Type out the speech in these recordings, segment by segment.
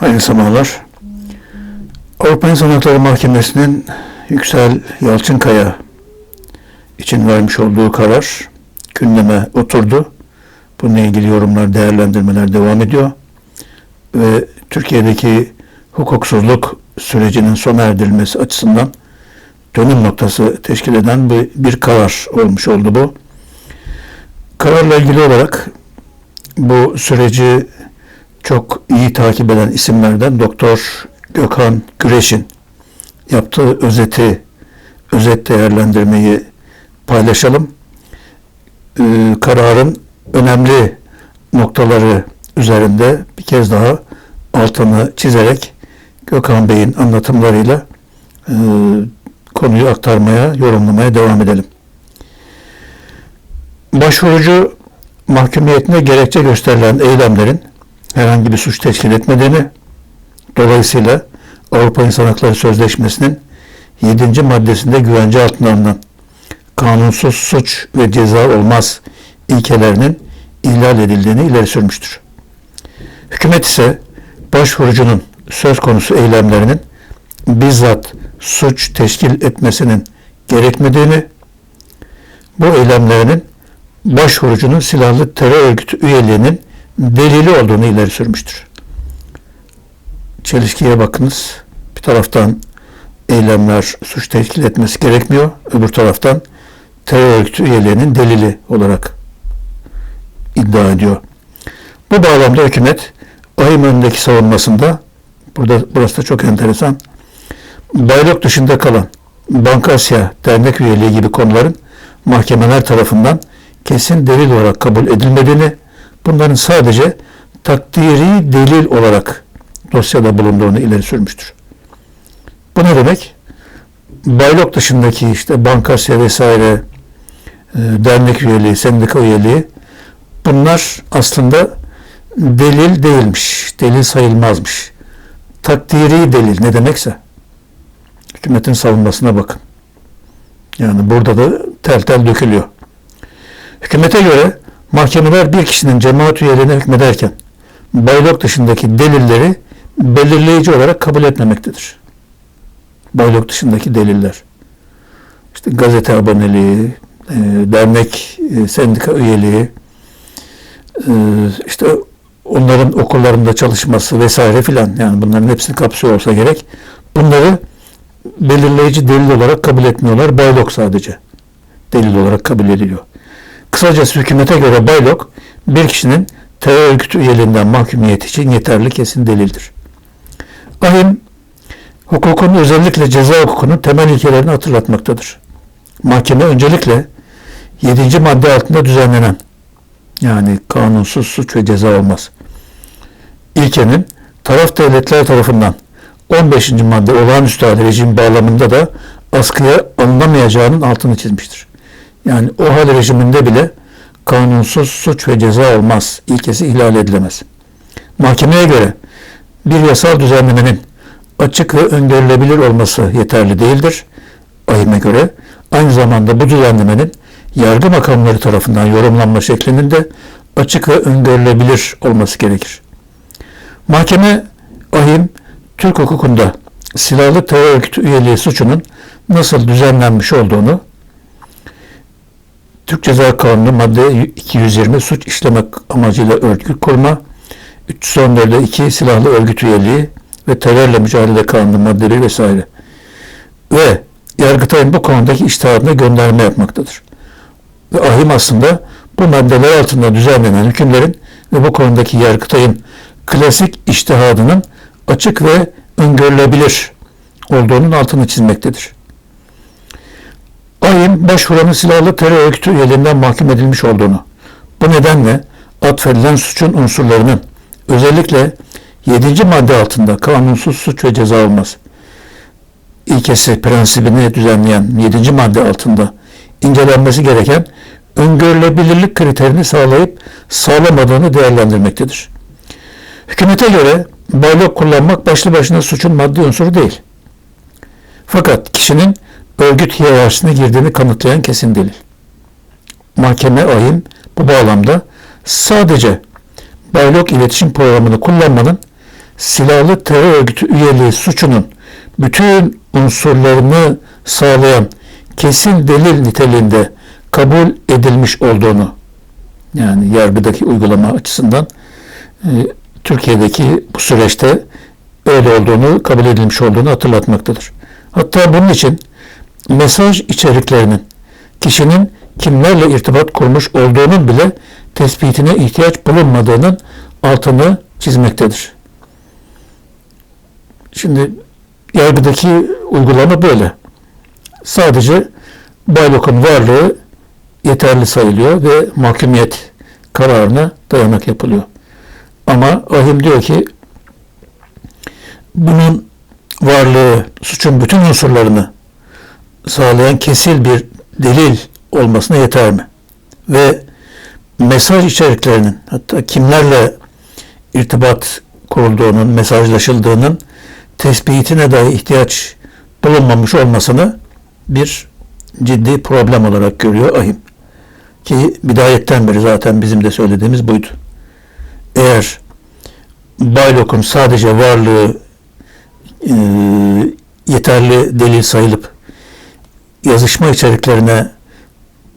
Hayırlı sabahlar. Avrupa İnsan Hakları Mahkemesi'nin Yüksel Yalçınkaya için vermiş olduğu karar gündeme oturdu. Bununla ilgili yorumlar, değerlendirmeler devam ediyor. Ve Türkiye'deki hukuksuzluk sürecinin sona erdirilmesi açısından dönüm noktası teşkil eden bir, bir karar olmuş oldu bu. Kararla ilgili olarak bu süreci çok iyi takip eden isimlerden Doktor Gökhan Güreş'in yaptığı özeti, özet değerlendirmeyi paylaşalım. Ee, kararın önemli noktaları üzerinde bir kez daha altını çizerek Gökhan Bey'in anlatımlarıyla e, konuyu aktarmaya, yorumlamaya devam edelim. Başvurucu mahkumiyetine gerekçe gösterilen eylemlerin herhangi bir suç teşkil etmediğini, dolayısıyla Avrupa İnsan Hakları Sözleşmesi'nin 7. maddesinde güvence altına alınan kanunsuz suç ve ceza olmaz ilkelerinin ihlal edildiğini ileri sürmüştür. Hükümet ise başvurucunun söz konusu eylemlerinin bizzat suç teşkil etmesinin gerekmediğini, bu eylemlerinin başvurucunun silahlı terör örgütü üyeliğinin delili olduğunu ileri sürmüştür. Çelişkiye bakınız. Bir taraftan eylemler suç teşkil etmesi gerekmiyor. Öbür taraftan terör örgütü üyeliğinin delili olarak iddia ediyor. Bu bağlamda hükümet ayım önündeki savunmasında burada burası da çok enteresan. Bayrak dışında kalan Bankasya dernek üyeliği gibi konuların mahkemeler tarafından kesin delil olarak kabul edilmediğini, bunların sadece takdiri delil olarak dosyada bulunduğunu ileri sürmüştür. Bu ne demek? Baylok dışındaki işte bankasya vesaire e, dernek üyeliği, sendika üyeliği bunlar aslında delil değilmiş, delil sayılmazmış. Takdiri delil ne demekse hükümetin savunmasına bakın. Yani burada da tel tel dökülüyor. Hükümete göre mahkemeler bir kişinin cemaat üyeliğine hükmederken baylok dışındaki delilleri belirleyici olarak kabul etmemektedir. Baylok dışındaki deliller. İşte gazete aboneliği, e, dernek, e, sendika üyeliği, e, işte onların okullarında çalışması vesaire filan yani bunların hepsini kapsıyor olsa gerek. Bunları belirleyici delil olarak kabul etmiyorlar. Baylok sadece delil olarak kabul ediliyor. Kısacası hükümete göre baylok bir kişinin terör örgütü üyeliğinden mahkumiyet için yeterli kesin delildir. Ahim, hukukun özellikle ceza hukukunun temel ilkelerini hatırlatmaktadır. Mahkeme öncelikle 7. madde altında düzenlenen yani kanunsuz suç ve ceza olmaz. İlkenin taraf devletler tarafından 15. madde olağanüstü hal rejim bağlamında da askıya alınamayacağının altını çizmiştir. Yani o hal rejiminde bile kanunsuz suç ve ceza olmaz. ilkesi ihlal edilemez. Mahkemeye göre bir yasal düzenlemenin açık ve öngörülebilir olması yeterli değildir. Ahime göre aynı zamanda bu düzenlemenin yargı makamları tarafından yorumlanma şeklinin de açık ve öngörülebilir olması gerekir. Mahkeme ahim Türk hukukunda silahlı terör örgütü üyeliği suçunun nasıl düzenlenmiş olduğunu Türk Ceza Kanunu madde 220 suç işlemek amacıyla örgüt kurma, 314'de 2 silahlı örgüt üyeliği ve terörle mücadele kanunu maddeleri vesaire. Ve Yargıtay'ın bu konudaki iştihadına gönderme yapmaktadır. Ve ahim aslında bu maddeler altında düzenlenen hükümlerin ve bu konudaki Yargıtay'ın klasik iştihadının açık ve öngörülebilir olduğunun altını çizmektedir. Ayın başvuranın silahlı terör örgütü üyeliğinden mahkum edilmiş olduğunu, bu nedenle atfedilen suçun unsurlarının özellikle 7. madde altında kanunsuz suç ve ceza olmaz. İlkesi prensibini düzenleyen 7. madde altında incelenmesi gereken öngörülebilirlik kriterini sağlayıp sağlamadığını değerlendirmektedir. Hükümete göre baylok kullanmak başlı başına suçun maddi unsuru değil. Fakat kişinin örgüt hiyerarşisine girdiğini kanıtlayan kesin delil. Mahkeme ayın bu bağlamda sadece baylok iletişim programını kullanmanın silahlı terör örgütü üyeliği suçunun bütün unsurlarını sağlayan kesin delil niteliğinde kabul edilmiş olduğunu yani yargıdaki uygulama açısından e, Türkiye'deki bu süreçte öyle olduğunu, kabul edilmiş olduğunu hatırlatmaktadır. Hatta bunun için mesaj içeriklerinin kişinin kimlerle irtibat kurmuş olduğunun bile tespitine ihtiyaç bulunmadığının altını çizmektedir. Şimdi yargıdaki uygulama böyle. Sadece Baylok'un varlığı yeterli sayılıyor ve mahkumiyet kararına dayanak yapılıyor. Ama ahim diyor ki bunun varlığı suçun bütün unsurlarını sağlayan kesil bir delil olmasına yeter mi? Ve mesaj içeriklerinin hatta kimlerle irtibat kurulduğunun, mesajlaşıldığının tespitine dahi ihtiyaç bulunmamış olmasını bir ciddi problem olarak görüyor ahim. Ki bidayetten beri zaten bizim de söylediğimiz buydu. Eğer Baylok'un sadece varlığı e, yeterli delil sayılıp yazışma içeriklerine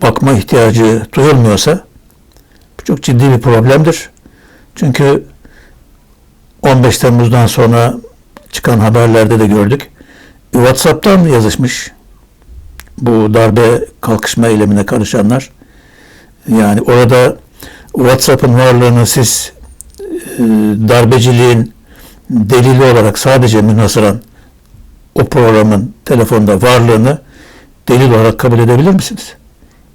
bakma ihtiyacı duyulmuyorsa bu çok ciddi bir problemdir. Çünkü 15 Temmuz'dan sonra çıkan haberlerde de gördük. WhatsApp'tan yazışmış bu darbe kalkışma eylemine karışanlar. Yani orada WhatsApp'ın varlığını siz e, darbeciliğin delili olarak sadece münhasıran o programın telefonda varlığını delil olarak kabul edebilir misiniz?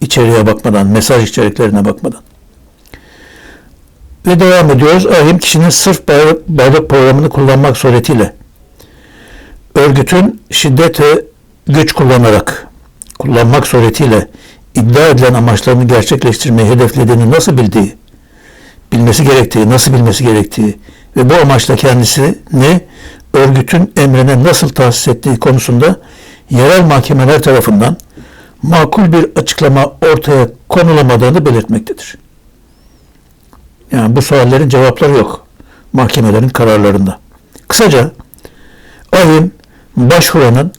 İçeriye bakmadan, mesaj içeriklerine bakmadan. Ve devam ediyoruz. Ahim kişinin sırf bayrak, programını kullanmak suretiyle örgütün şiddet ve güç kullanarak kullanmak suretiyle iddia edilen amaçlarını gerçekleştirmeyi hedeflediğini nasıl bildiği, bilmesi gerektiği, nasıl bilmesi gerektiği ve bu amaçla kendisini örgütün emrine nasıl tahsis ettiği konusunda yerel mahkemeler tarafından makul bir açıklama ortaya konulamadığını belirtmektedir. Yani bu suallerin cevapları yok mahkemelerin kararlarında. Kısaca ahim başvuranın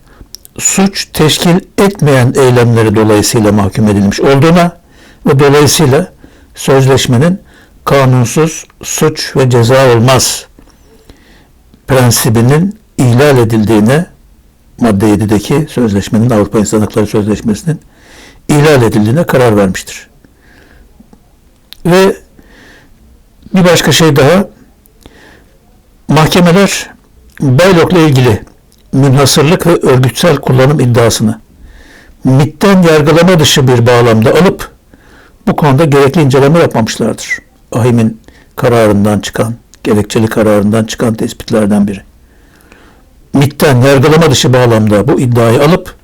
suç teşkil etmeyen eylemleri dolayısıyla mahkum edilmiş olduğuna ve dolayısıyla sözleşmenin kanunsuz suç ve ceza olmaz prensibinin ihlal edildiğine madde 7'deki sözleşmenin Avrupa İnsan Hakları Sözleşmesi'nin ihlal edildiğine karar vermiştir. Ve bir başka şey daha mahkemeler Baylok'la ilgili münhasırlık ve örgütsel kullanım iddiasını MIT'ten yargılama dışı bir bağlamda alıp bu konuda gerekli inceleme yapmamışlardır. Ahim'in kararından çıkan, gerekçeli kararından çıkan tespitlerden biri. MIT'ten yargılama dışı bağlamda bu iddiayı alıp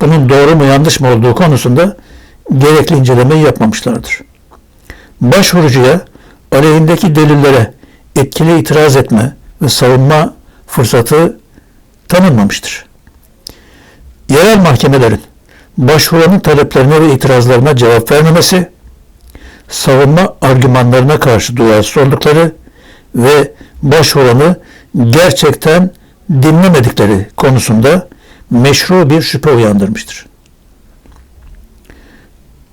bunun doğru mu yanlış mı olduğu konusunda gerekli incelemeyi yapmamışlardır. Başvurucuya aleyhindeki delillere etkili itiraz etme ve savunma fırsatı tanınmamıştır. Yerel mahkemelerin başvuranın taleplerine ve itirazlarına cevap vermemesi, savunma argümanlarına karşı duyarsız oldukları ve başvuranı gerçekten dinlemedikleri konusunda meşru bir şüphe uyandırmıştır.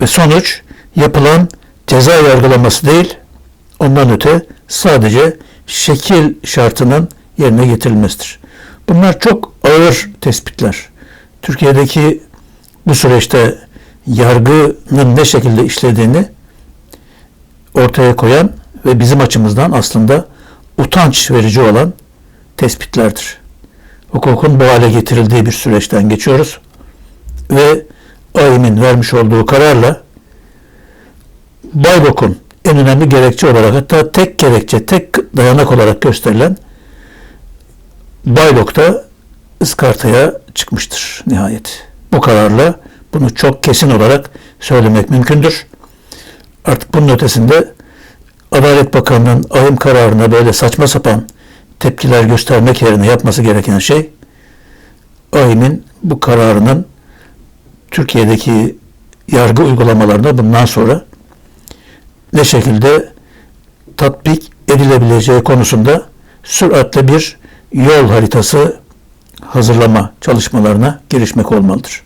Ve sonuç yapılan ceza yargılaması değil, ondan öte sadece şekil şartının yerine getirilmesidir. Bunlar çok ağır tespitler. Türkiye'deki bu süreçte yargının ne şekilde işlediğini ortaya koyan ve bizim açımızdan aslında utanç verici olan tespitlerdir. Hukukun bu hale getirildiği bir süreçten geçiyoruz ve AİM'in vermiş olduğu kararla Baybok'un en önemli gerekçe olarak hatta tek gerekçe, tek dayanak olarak gösterilen Baylok'ta ıskartaya çıkmıştır nihayet. Bu kararla bunu çok kesin olarak söylemek mümkündür. Artık bunun ötesinde Adalet Bakanı'nın ahim kararına böyle saçma sapan tepkiler göstermek yerine yapması gereken şey ahimin bu kararının Türkiye'deki yargı uygulamalarına bundan sonra ne şekilde tatbik edilebileceği konusunda süratle bir yol haritası hazırlama çalışmalarına girişmek olmalıdır.